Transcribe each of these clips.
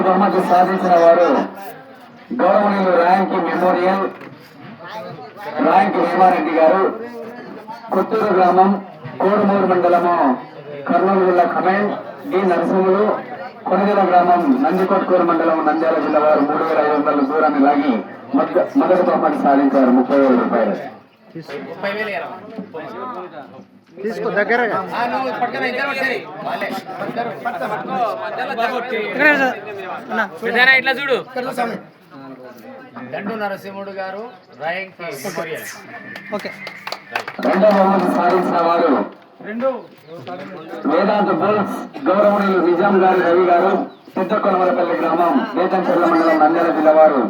మొదటి బహుమతి సాధించిన వారు గౌరవనీయులు ర్యాంక్ మెమోరియల్ ర్యాంక్ భీమారెడ్డి గారు కొత్తూరు గ్రామం కోడుమూరు మండలము కర్నూలు జిల్లా కమెంట్ డి నరసింహులు కొనగల గ్రామం నందికొట్కూరు మండలం నంద్యాల జిల్లా వారు మూడు వేల ఐదు వందల దూరాన్ని లాగి మొదటి బహుమతి సాధించారు ముప్పై వేల రూపాయలు. ముప్పై వేలు తీసుకో దగ్గరగా. పెద్దనా ఇట్లా చూడు దండు నరసింహుడు గారు ఓకే వేదాంత బోల్స్ గౌరవనీయులు నిజాం గారి రవి గారు పెద్ద కొనమలపల్లి గ్రామం వేతంచెర్ల మండలం నంద్యాల జిల్లా వారు.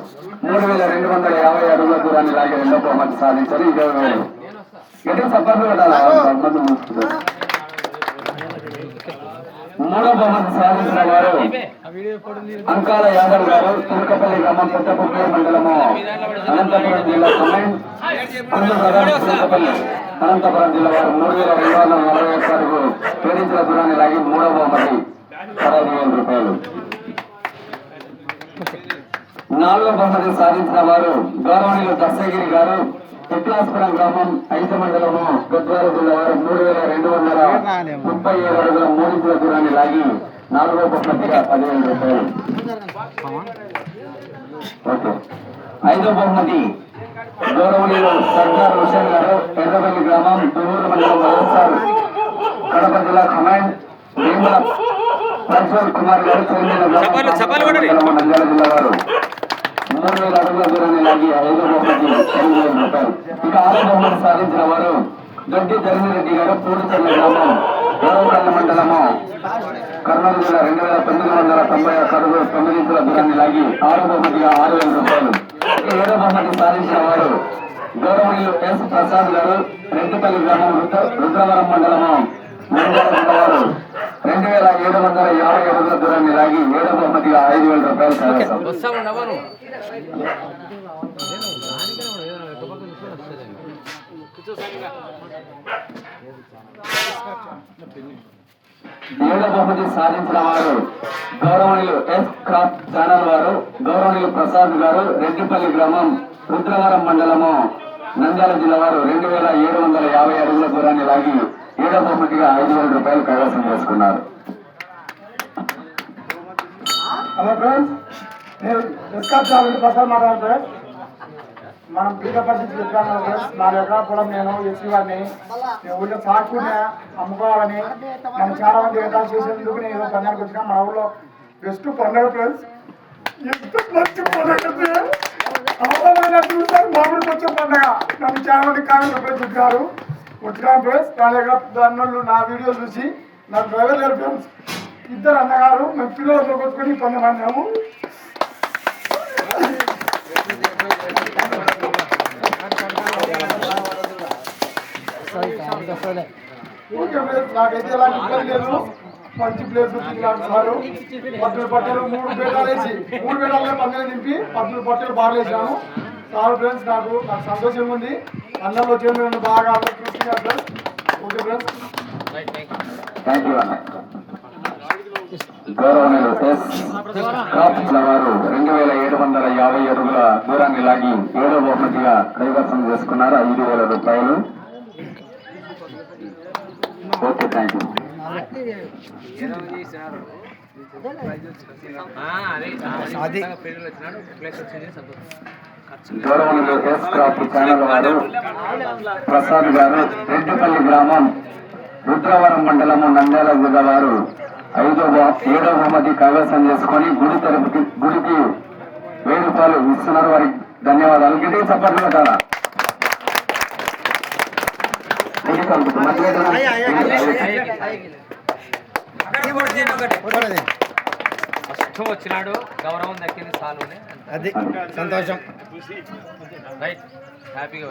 మూడు వేల రెండు వందల యాభై అడుగుల దూరాన్ని లాగి రెండో బహుమతి సాధించారు. ఇరవై వేలు మూడో బహుమతి సాధించిన వారు అంకాల యాదవ్ గారు తులకపల్లి గ్రామం పెద్దపుట్టే మండలము. అనంతపురం జిల్లా తులకపల్లి. అనంతపురం జిల్లా వారు మూడు వేల రెండు వందల నలభై ఒక్క అడుగు పేరించిన దూరాన్ని లాగి మూడో బహుమతి పదహైదు వేల రూపాయలు. నాలుగో బహుమతి సాధించిన వారు గౌరవనీయులు దర్శగిరి గారు పిట్లాస్పురం గ్రామం ఐదు మండలము గద్వాల జిల్లా వారు మూడు వేల రెండు వందల ముప్పై ఏడు అడుగుల మూడించుల దూరాన్ని లాగి నాలుగో బహుమతిగా పదివేల రూపాయలు. ఓకే. ఐదో బహుమతి గౌరవనీయులు సర్దార్ హుసేన్ గారు ఎర్రబల్లి గ్రామం తుమ్మూరు మండలం వైఎస్ఆర్ కడప జిల్లా కమాండ్ ప్రజ్వల్ కుమార్ గారు చెందిన గ్రామం నంద్యాల జిల్లా వారు. మూడు వేల అడుగుల దూరాన్ని లాగి ఐదో బహుమతి ఎనిమిది వేల రూపాయలు ఇక ఆరో బహుమతి సాధించిన వారు దొడ్డి ధర్మిరెడ్డి గారు పూడిచర్ల గ్రామం గౌరవపల్లి మండలము. కర్నూలు జిల్లా రెండు వేల తొమ్మిది వందల తొంభై ఒక్క అడుగు తొమ్మిది ఇంచుల దూరాన్ని లాగి ఆరో బహుమతిగా ఆరు వేల రూపాయలు. ఏడో బహుమతి సాధించిన వారు గౌరవనీయులు ఎస్ ప్రసాద్ గారు రెడ్డిపల్లి గ్రామం రుద్రవరం మండలము. వారు రెండు వేల ఏడు వందల యాభై అడుగుల దూరాన్ని లాగి ఏడో బహుమతిగా ఐదు వేల రూపాయలు సాధించారు. వస్తా బహుమతి సాధించిన వారు గౌరవనీయులు ఎస్ క్రాఫ్ట్ ఛానల్ వారు గౌరవనీయులు ప్రసాద్ గారు రెడ్డిపల్లి గ్రామం రుద్రవరం మండలము నంద్యాల జిల్లా వారు రెండు వేల ఏడు వందల యాభై అడుగుల దూరాన్ని లాగి ఏడో బహుమతిగా ఐదు వేల రూపాయలు కైవసం చేసుకున్నారు. హలో ఫ్రెండ్స్ నేను ఎస్కాప్ జాబ్ ప్రసాద్ మాట్లాడాను ఫ్రెండ్స్ మనం పీఠ పరిస్థితి చెప్పాను నాలుగు ఎకరాల పొలం నేను ఎస్సీ వాడిని నేను ఊళ్ళో సాకునే అమ్ముకోవాలని మనం చాలా మంది ఎకరాలు చేసేందుకు నేను ఏదో పందానికి వచ్చినా మన ఊళ్ళో బెస్ట్ పండుగ ఫ్రెండ్స్ ఎంత మంచి పండుగ అవసరమైన చూసారు వచ్చే పండుగ. నన్ను చాలా మంది కామెంట్ ఫ్రెండ్స్ చెప్పారు వచ్చినాను ఫ్రెండ్స్ నాలుగు ఎకరాల దానిలో నా వీడియో చూసి నా డ్రైవర్ లేరు ఫ్రెండ్స్ ఇద్దరు అన్నగారు మేము పిల్లలు కొట్టుకొని పని పడినాము ఓకే ప్లేస్ నాకైతే ఎలాంటి ఇబ్బంది లేదు మంచి ప్లేస్ వచ్చింది సారు పట్టులు పట్టెలు మూడు బేటాలు వేసి మూడు బేటాలనే పందెలు నింపి పట్టులు పట్టెలు బాగా వేసాను సార్ ఫ్రెండ్స్ నాకు నాకు సంతోషంగా ఉంది అందరిలో చేయండి బాగా అందరూ చూస్తున్నారు friends okay friends thank you గౌరవనీయులు ఎస్ క్రాఫ్ట్ల వారు రెండు వేల ఏడు వందల యాభై అడుగుల దూరాన్ని లాగి ఏడో బహుమతిగా కైవసం చేసుకున్నారు. ఐదు వేల రూపాయలు. ఓకే థ్యాంక్ యూ గౌరవనీయులు ఎస్ ఛానల్ వారు ప్రసాద్ గారు రెడ్డిపల్లి గ్రామం రుద్రవరం మండలము నంద్యాల జిల్లా వారు ఐదో బహు- ఏడో బహుమతి కైవసం చేసుకొని గుడి తరపుకి గుడికి వెయ్యి రూపాయలు ఇస్తున్నారు. వారికి ధన్యవాదాలు. గిటికి చప్పట్లు పెట్టాలా మధ్యలో ఫస్ట్ వచ్చినాడు. గౌరవం దక్కింది సాలునే. అది సంతోషం. రైట్. హ్యాపీగా